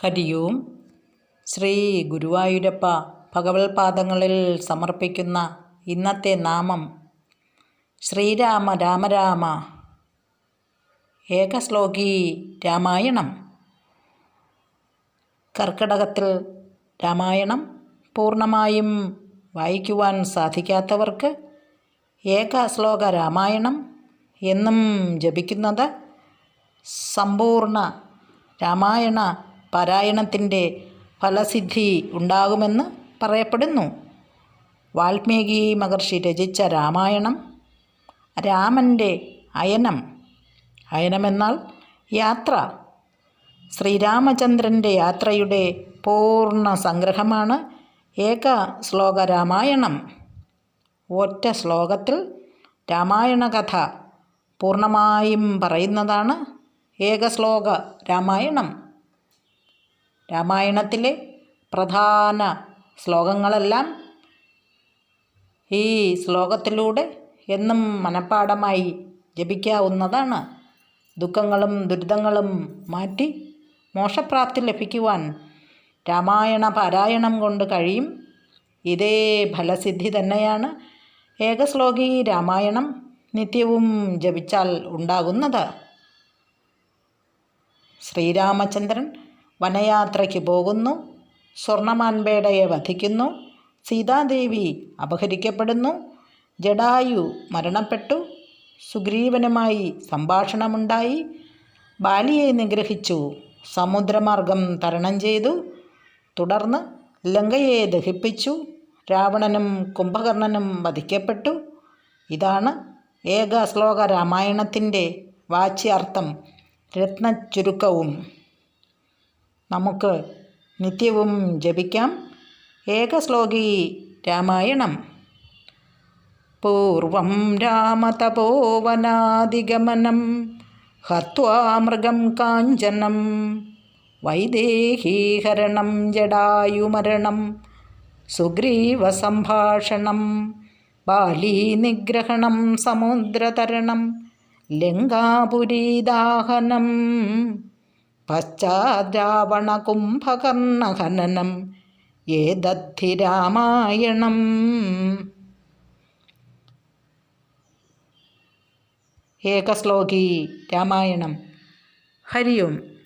ഹരി ഓം. ശ്രീ ഗുരുവായൂരപ്പ ഭഗവത്പാദങ്ങളിൽ സമർപ്പിക്കുന്ന ഇന്നത്തെ നാമം ശ്രീരാമ രാമ രാമ. ഏകശ്ലോകി രാമായണം. കർക്കിടകത്തിൽ രാമായണം പൂർണമായും വായിക്കുവാൻ സാധിക്കാത്തവർക്ക് ഏകശ്ലോക രാമായണം എന്നും ജപിക്കുന്നത് സമ്പൂർണ രാമായണ പാരായണത്തിന്റെ ഫലസിദ്ധി ഉണ്ടാകുമെന്ന് പറയപ്പെടുന്നു. വാൽമീകി മഹർഷി രചിച്ച രാമായണം രാമന്റെ അയനം. അയനമെന്നാൽ യാത്ര. ശ്രീരാമചന്ദ്രന്റെ യാത്രയുടെ പൂർണ സംഗ്രഹമാണ് ഏക ശ്ലോക രാമായണം. ഒറ്റ ശ്ലോകത്തിൽ രാമായണ കഥ പൂർണമായും പറയുന്നതാണ് ഏകശ്ലോക രാമായണം. രാമായണത്തിലെ പ്രധാന ശ്ലോകങ്ങളെല്ലാം ഈ ശ്ലോകത്തിലൂടെ എന്നും മനഃപ്പാടമായി ജപിക്കാവുന്നതാണ്. ദുഃഖങ്ങളും ദുരിതങ്ങളും മാറ്റി മോക്ഷപ്രാപ്തി ലഭിക്കുവാൻ രാമായണ പാരായണം കൊണ്ട് കഴിയും. ഇതേ ഫലസിദ്ധി തന്നെയാണ് ഏകശ്ലോകി രാമായണം നിത്യവും ജപിച്ചാൽ ഉണ്ടാകുന്നത്. ശ്രീരാമചന്ദ്രൻ വനയാത്രയ്ക്ക് പോകുന്നു. സ്വർണമാൻപേടയെ വധിക്കുന്നു. സീതാദേവി അപഹരിക്കപ്പെടുന്നു. ജഡായു മരണപ്പെട്ടു. സുഗ്രീവനുമായി സംഭാഷണമുണ്ടായി. ബാലിയെ നിഗ്രഹിച്ചു. സമുദ്രമാർഗം തരണം ചെയ്തു. തുടർന്ന് ലങ്കയെ ദഹിപ്പിച്ചു. രാവണനും കുംഭകർണനും വധിക്കപ്പെട്ടു. ഇതാണ് ഏക ശ്ലോക രാമായണത്തിന്റെ വാച്യാർത്ഥം. രത്നച്ചുരുക്കവും. നമുക്ക് നിത്യവും ജപിക്കാം. ഏകശ്ലോകി രാമായണം. പൂർവം രാമതപോവനാദിഗമനം ഹത്വാ മൃഗം കാഞ്ചനം വൈദേഹീഹരണം ജടായുമരണം സുഗ്രീവസംഭാഷണം ബാലീനിഗ്രഹണം സമുദ്രതരണം ലങ്കാപുരീദാഹനം പശ്ചാദ്രാവണകുംഭകർണഹനനം ഏതദ്ധി രാമായണം. ഏകശ്ലോകി രാമായണം. ഹരി ഓം